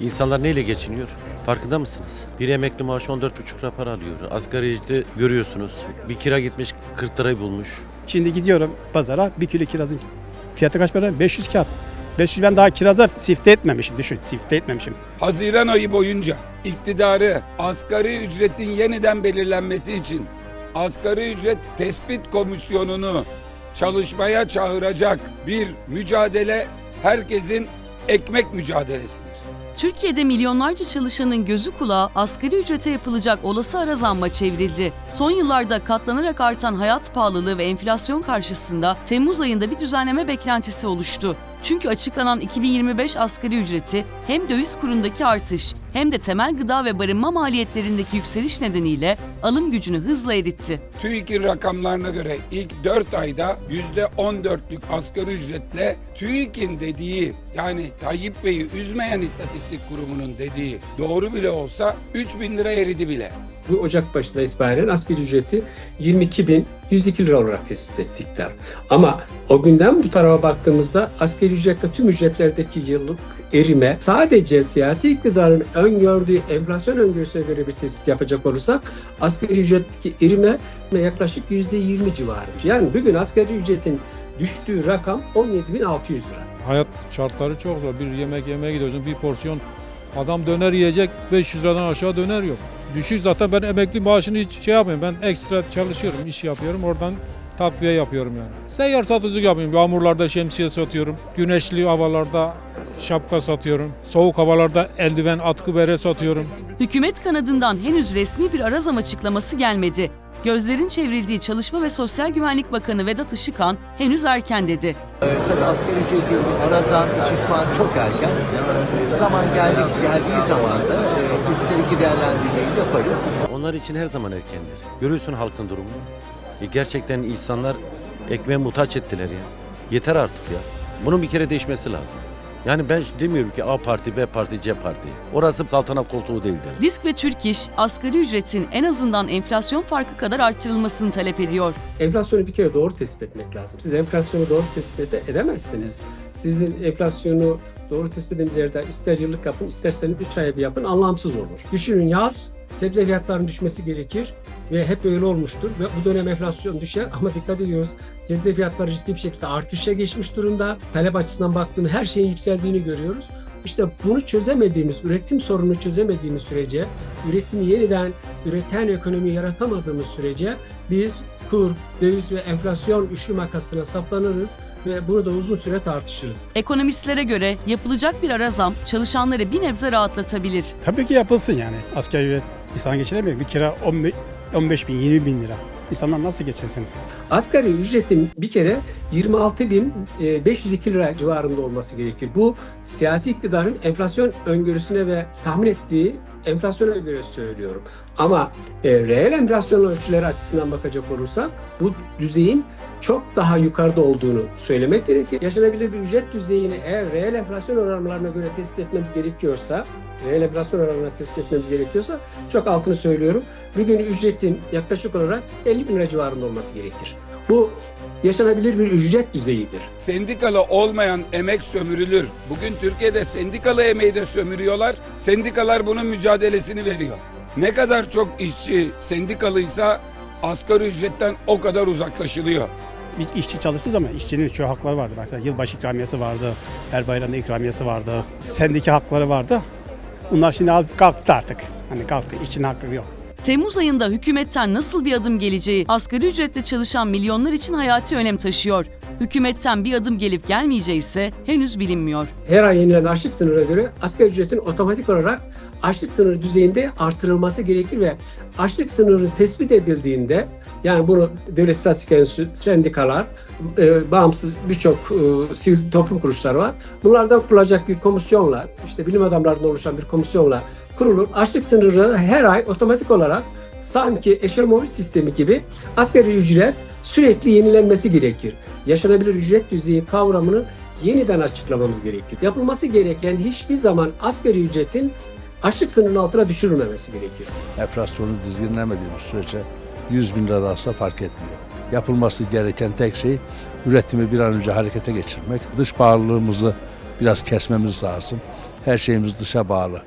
İnsanlar neyle geçiniyor? Farkında mısınız? Bir emekli maaşı 14,5 lira para alıyor. Asgari ücreti görüyorsunuz. Bir kira gitmiş 40 lirayı bulmuş. Şimdi gidiyorum pazara bir kilo kirazın fiyatı kaç para? 500 kağıt. 500 ben daha kiraza sifte etmemişim. Düşün sifte etmemişim. Haziran ayı boyunca iktidarı asgari ücretin yeniden belirlenmesi için asgari ücret tespit komisyonunu çalışmaya çağıracak bir mücadele herkesin ekmek mücadelesidir. Türkiye'de milyonlarca çalışanın gözü kulağı asgari ücrete yapılacak olası ara zamma çevrildi. Son yıllarda katlanarak artan hayat pahalılığı ve enflasyon karşısında Temmuz ayında bir düzenleme beklentisi oluştu. Çünkü açıklanan 2025 asgari ücreti hem döviz kurundaki artış hem de temel gıda ve barınma maliyetlerindeki yükseliş nedeniyle alım gücünü hızla eritti. TÜİK'in rakamlarına göre ilk 4 ayda %14'lük asgari ücretle TÜİK'in dediği yani Tayyip Bey'i üzmeyen istatistik kurumunun dediği doğru bile olsa 3 bin lira eridi bile. Bu Ocak başında itibaren asgari ücreti 22.102 lira olarak tespit ettikler. Ama o günden bu tarafa baktığımızda asgari ücretle tüm ücretlerdeki yıllık erime sadece siyasi iktidarın öngördüğü enflasyon öngörüsüne göre bir tespit yapacak olursak asgari ücretteki erime yaklaşık %20 civarı. Yani bugün asgari ücretin düştüğü rakam 17.600 lira. Hayat şartları çok zor. Bir yemek yemeye gidiyorsun bir porsiyon adam döner yiyecek 500 liradan aşağı döner yok. Düşük zaten ben emekli maaşını hiç şey yapmıyorum. Ben ekstra çalışıyorum, iş yapıyorum. Oradan takviye yapıyorum yani. Seyyar satıcılık yapıyorum. Yağmurlarda şemsiye satıyorum. Güneşli havalarda şapka satıyorum. Soğuk havalarda eldiven, atkı bere satıyorum. Hükümet kanadından henüz resmi bir ara zam açıklaması gelmedi. Gözlerin çevrildiği Çalışma ve Sosyal Güvenlik Bakanı Vedat Işıkhan henüz erken dedi. Tabii asgari ücret ara zam için şu an çok erken. Zaman geldi, geldiği zaman da ki değerlendirmeyi yaparız. Onlar için her zaman erkendir. Görüyorsun halkın durumunu. E gerçekten insanlar ekmeğe muhtaç ettiler ya. Yeter artık ya. Bunun bir kere değişmesi lazım. Yani ben demiyorum ki A parti, B parti, C parti. Orası saltanat koltuğu değildir. Disk ve Türk İş asgari ücretin en azından enflasyon farkı kadar artırılmasını talep ediyor. Enflasyonu bir kere doğru tespit etmek lazım. Siz enflasyonu doğru tespit ede- edemezsiniz. Sizin enflasyonu doğru tespit ettiğiniz yerde ister yıllık yapın, isterseniz 3 aya bir yapın anlamsız olur. Düşünün yaz sebze fiyatlarının düşmesi gerekir ve hep öyle olmuştur. Ve bu dönem enflasyon düşer ama dikkat ediyoruz sebze fiyatları ciddi bir şekilde artışa geçmiş durumda. Talep açısından baktığında her şeyin yükseldiğini görüyoruz. İşte bunu çözemediğimiz, üretim sorununu çözemediğimiz sürece, üretimi yeniden üreten ekonomi yaratamadığımız sürece biz kur, döviz ve enflasyon üçlü makasına saplanırız ve bunu da uzun süre tartışırız. Ekonomistlere göre yapılacak bir ara zam çalışanları bir nebze rahatlatabilir. Tabii ki yapılsın yani. Asgari ücret insan geçiremiyor. Bir kira 15, 15 bin, 20 bin lira. İnsanlar nasıl geçinsin? Asgari ücretin bir kere 26.502 lira civarında olması gerekir. Bu siyasi iktidarın enflasyon öngörüsüne ve tahmin ettiği enflasyona göre söylüyorum. Ama e, reel enflasyon ölçüleri açısından bakacak olursak bu düzeyin çok daha yukarıda olduğunu söylemek gerekir. Yaşanabilir bir ücret düzeyini eğer reel enflasyon oranlarına göre tespit etmemiz gerekiyorsa, reel enflasyon oranına tespit etmemiz gerekiyorsa çok altını söylüyorum. Bugün ücretin yaklaşık olarak 50 bin lira civarında olması gerekir. Bu yaşanabilir bir ücret düzeyidir. Sendikalı olmayan emek sömürülür. Bugün Türkiye'de sendikalı emeği de sömürüyorlar. Sendikalar bunun mücadelesini veriyor. Ne kadar çok işçi sendikalıysa asgari ücretten o kadar uzaklaşılıyor. Bir işçi çalıştığı zaman işçinin şu hakları vardı. Mesela yılbaşı ikramiyesi vardı, her bayramda ikramiyesi vardı, sendiki hakları vardı. Bunlar şimdi kalktı artık. Hani kalktı, işçinin hakkı yok. Temmuz ayında hükümetten nasıl bir adım geleceği asgari ücretle çalışan milyonlar için hayati önem taşıyor. Hükümetten bir adım gelip gelmeyeceği ise henüz bilinmiyor. Her ay yenilen açlık sınırına göre asgari ücretin otomatik olarak açlık sınırı düzeyinde artırılması gerekir ve açlık sınırı tespit edildiğinde yani bunu Devlet İstatistik Enstitüsü, sendikalar, e, bağımsız birçok e, sivil toplum kuruluşları var. Bunlardan kurulacak bir komisyonla, işte bilim adamlarından oluşan bir komisyonla kurulur. Açlık sınırı her ay otomatik olarak sanki eşelon sistemi gibi asgari ücret sürekli yenilenmesi gerekir. Yaşanabilir ücret düzeyi kavramını yeniden açıklamamız gerekir. Yapılması gereken hiçbir zaman asgari ücretin açlık sınırının altına düşürülmemesi gerekiyor. enflasyonu dizginlemediğimiz sürece 100 bin lira da alsa fark etmiyor. Yapılması gereken tek şey üretimi bir an önce harekete geçirmek. Dış bağlılığımızı biraz kesmemiz lazım. Her şeyimiz dışa bağlı.